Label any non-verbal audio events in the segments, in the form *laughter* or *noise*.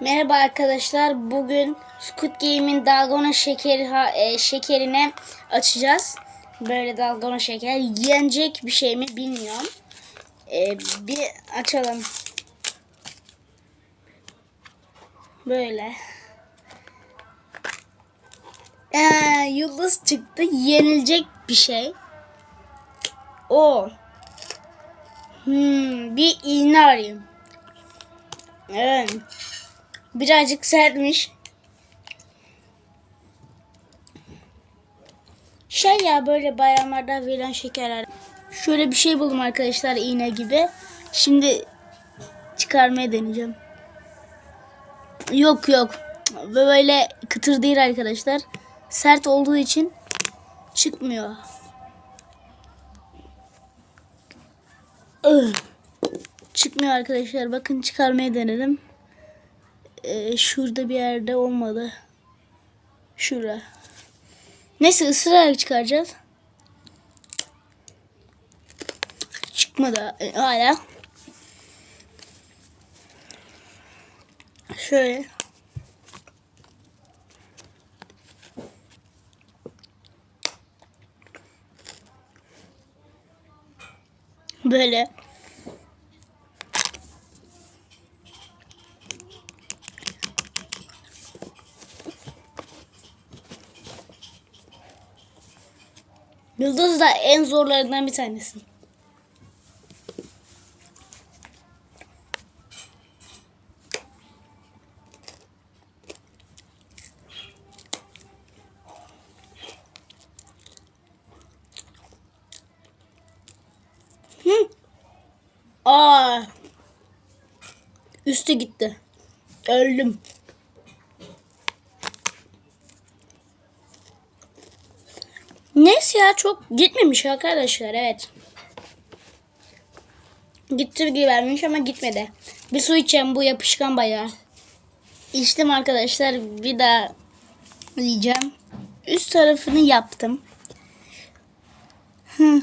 Merhaba arkadaşlar. Bugün Squid Game'in dalgona şekeri ha- e, şekerine açacağız. Böyle dalgona şeker yenecek bir şey mi bilmiyorum. E, bir açalım. Böyle. Ee, yıldız çıktı. Yenilecek bir şey. O. Hmm, bir iğne arayayım. Evet. Birazcık sertmiş. Şey ya böyle bayramlarda verilen şekerler. Şöyle bir şey buldum arkadaşlar iğne gibi. Şimdi çıkarmaya deneyeceğim. Yok yok. Böyle kıtır değil arkadaşlar. Sert olduğu için çıkmıyor. Ugh. Çıkmıyor arkadaşlar. Bakın çıkarmaya denedim. Ee, şurada bir yerde olmadı. Şura. Neyse ısırarak çıkaracağız. Çıkmadı e, hala. Şöyle. Böyle. Yıldız da en zorlarından bir tanesi. Hı. Aa. Üstü gitti. Öldüm. Neyse ya çok gitmemiş arkadaşlar evet. Gitti gibi vermiş ama gitmedi. Bir su içeceğim bu yapışkan bayağı. İçtim arkadaşlar bir daha yiyeceğim. Üst tarafını yaptım. Hı.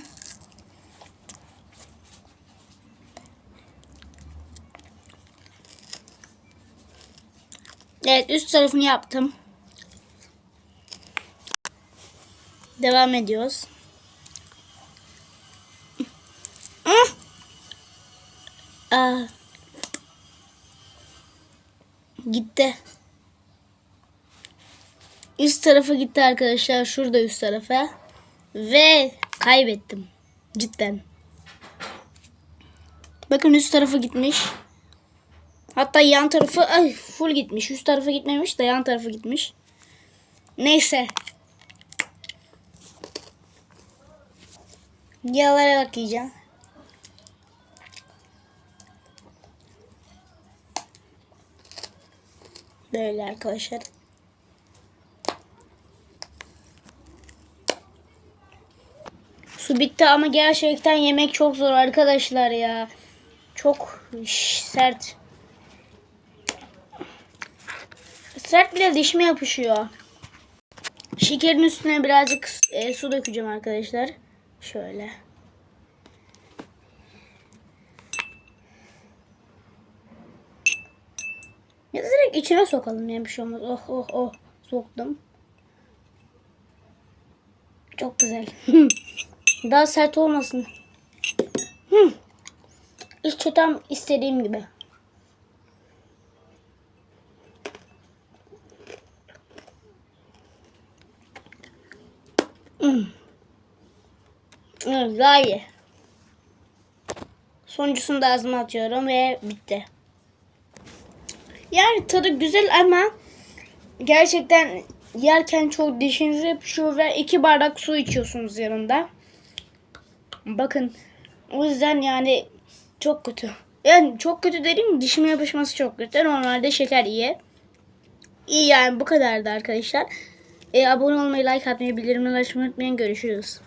Evet üst tarafını yaptım. Devam ediyoruz. Ah! Aa. Gitti. Üst tarafa gitti arkadaşlar. Şurada üst tarafa. Ve kaybettim. Cidden. Bakın üst tarafa gitmiş. Hatta yan tarafı ay, full gitmiş. Üst tarafa gitmemiş de yan tarafa gitmiş. Neyse. Yalayarak yiyeceğim. Böyle arkadaşlar. Su bitti ama gerçekten yemek çok zor arkadaşlar ya. Çok sert. Sert bile dişime yapışıyor. Şekerin üstüne birazcık e, su dökeceğim arkadaşlar. Şöyle. Ya direkt içine sokalım ya bir şey olmaz. Oh oh oh soktum. Çok güzel. *laughs* Daha sert olmasın. Hmm. İşte tam istediğim gibi. Hmm. Evet, daha. Sonuncusunu da ağzıma atıyorum ve bitti. Yani tadı güzel ama gerçekten yerken çok dişinize yapışıyor ve iki bardak su içiyorsunuz yanında. Bakın o yüzden yani çok kötü. Yani çok kötü dediğim dişime yapışması çok kötü. Normalde şeker iyi. İyi yani bu kadardı arkadaşlar. E, abone olmayı, like atmayı, bildirimleri açmayı unutmayın. Görüşürüz.